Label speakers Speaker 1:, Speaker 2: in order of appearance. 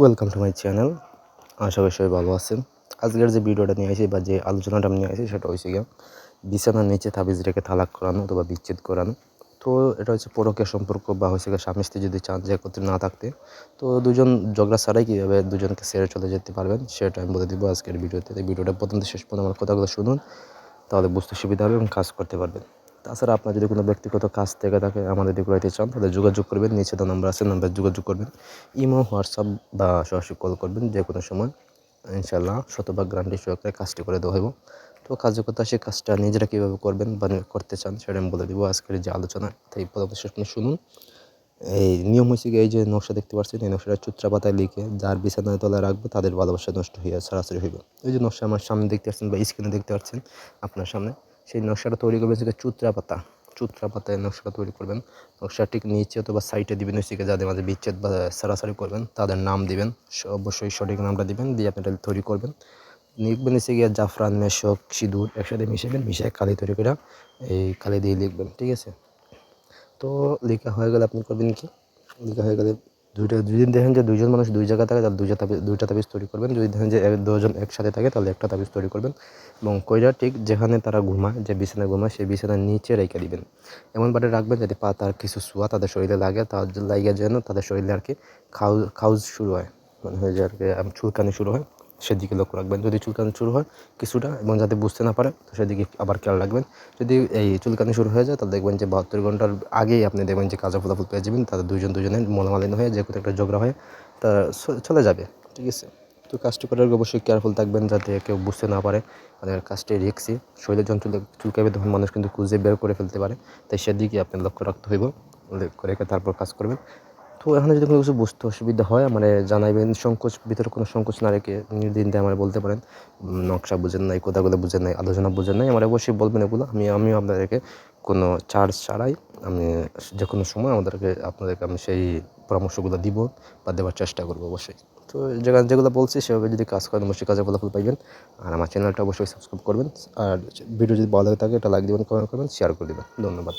Speaker 1: Welcome to my channel আশা করি সবাই ভালো আছেন। আজকের যে ভিডিওটা নিয়ে আসি বা যে আলোচনাটা আমি নিয়ে আসি, সেটা হচ্ছে গিয়ে বিছানার নিচে তাবিজ রেখে তালাক করানো অথবা বিচ্ছেদ করানো। তো এটা হচ্ছে পরকীয় সম্পর্ক বা হচ্ছে গিয়ে স্বামী স্ত্রী যদি চান যে একত্রে না থাকতে, তো দুজন ঝগড়া ছাড়াই কীভাবে দুজনকে সেরে চলে যেতে পারবেন, সেটা আমি বলে দিব আজকের ভিডিওতে। ভিডিওটা প্রথম শেষ পর্যন্ত আমার কথাগুলো শুনুন, তাহলে বুঝতে সুবিধা হবে এবং কাজ করতে পারবেন। তাছাড়া আপনার যদি কোনো ব্যক্তিগত কাজ থেকে থাকে আমাদের দিকে রাইতে চান তাহলে যোগাযোগ করবেন, নিচে তো নাম্বার আছে নাম্বার যোগাযোগ করবেন। ইমো হোয়াটসঅ্যাপ বা সরাসরি কল করবেন, যে কোনো সময়। ইনশাল্লাহ শতভাগ গ্রান্টি সহকারে কাজটি করে দেওয়া হইব। তো কার্যকর্তা, সেই কাজটা নিজেরা কীভাবে করবেন বা করতে চান, সেটা আমি বলে দিব। আজকের যে আলোচনা তাই শেষ পর্যন্ত শুনুন। এই নিয়ম গিয়ে এই যে নকশা দেখতে পাচ্ছেন এই নকশাটা চুত্রা পাতায় লিখে যার বিছানায় তলায় রাখবে, তাদের ভালোবাসা নষ্ট হয়ে সরাসরি হইবে। এই যে নকশা আমার সামনে দেখতে পাচ্ছেন বা স্ক্রিনে দেখতে পাচ্ছেন আপনার সামনে। সেই নকশাটা তৈরি করবেন সেটা চুত্রা পাতা। চুত্রা পাতায় নকশাটা তৈরি করবেন। নকশা ঠিক নিচে অথবা সাইডে দিবেন হচ্ছে যাদের মাঝে বিচ্ছেদ বা সারাসারি করবেন, তাদের নাম দিবেন। অবশ্যই সঠিক নামটা দিবেন, দিয়ে আপনি এটা তৈরি করবেন। লিখবেন এসে গিয়ে জাফরান, মেশক, সিঁদুর একসাথে মিশাবেন, মিশিয়ে কালি তৈরি করে এই কালি দিয়ে লিখবেন, ঠিক আছে? তো লেখা হয়ে গেলে আপনি করবেন কি? লেখা হয়ে গেলে দুইটা, যদি দেখেন যে দুইজন মানুষ দুই জায়গা থাকে, তাহলে দুইটা তাবিজ দুইটা তাবিজ তৈরি করবেন। যদি দেখেন যে দুজন একসাথে থাকে, তাহলে একটা তাবিজ তৈরি করবেন। এবং কইরা ঠিক যেখানে তারা ঘুমায়, যে বিছানায় ঘুমায়, সেই বিছানার নিচে রেখে দিবেন। এমনভাবে রাখবেন যাতে পা তার কিছু শোয়া তাদের শরীরে লাগে, তার লাগে যেন তাদের শরীরে আর কি খাউজ খাউজ শুরু হয়। মানে হয়ে যায় আর কি চুলকানি শুরু হয়। সেদিকে লক্ষ্য রাখবেন। যদি চুলকানি শুরু হয় কিছুটা, এবং যাতে বুঝতে না পারে, তো সেদিকে আবার খেয়াল রাখবেন। যদি এই চুলকানি শুরু হয়ে যায়, তাহলে দেখবেন যে বাহাত্তর ঘণ্টার আগেই আপনি দেখবেন যে কাজা ফলাফল পেয়ে যাবেন। তাদের দুজন দুজনের মনোমালিন্য হয়ে যে কোনো একটা ঝগড়া হয়ে তা চলে যাবে। ঠিক আছে? তো কাজটি করার অবশ্যই কেয়ারফুল থাকবেন যাতে কেউ বুঝতে না পারে। মানে কাজটি রিক্সি। শরীরে যখন চুল চুলকাবে তখন মানুষ কিন্তু খুঁজে বের করে ফেলতে পারে। তাই সেদিকে আপনার লক্ষ্য রাখতে হইব। রেখে তারপর কাজ করবেন। তো এখানে যদি কোনো কিছু বুঝতে অসুবিধা হয় মানে জানাইবেন। সংকোচ, ভিতরে কোনো সংকোচ না রেখে নির্দিন আমার বলতে পারেন। নকশা বুঝেন নাই কথাগুলো বুঝেন নাই আলোচনা বুঝেন নাই, আমার অবশ্যই বলবেন এগুলো। আমি, আমিও আপনাদেরকে কোনো চার্জ ছাড়াই আমি যে কোনো সময় আমাদেরকে, আপনাদেরকে আমি সেই পরামর্শগুলো দিব বা দেওয়ার চেষ্টা করব অবশ্যই। তো যেখানে যেগুলো বলছি, সেভাবে যদি কাজ করেন, অবশ্যই কাজে ফলাফল পাইবেন। আর আমার চ্যানেলটা অবশ্যই সাবস্ক্রাইব করবেন। আর ভিডিও যদি ভালো লাগে থাকে এটা লাইক দেবেন কমেন্ট করবেন শেয়ার করে দেবেন। ধন্যবাদ।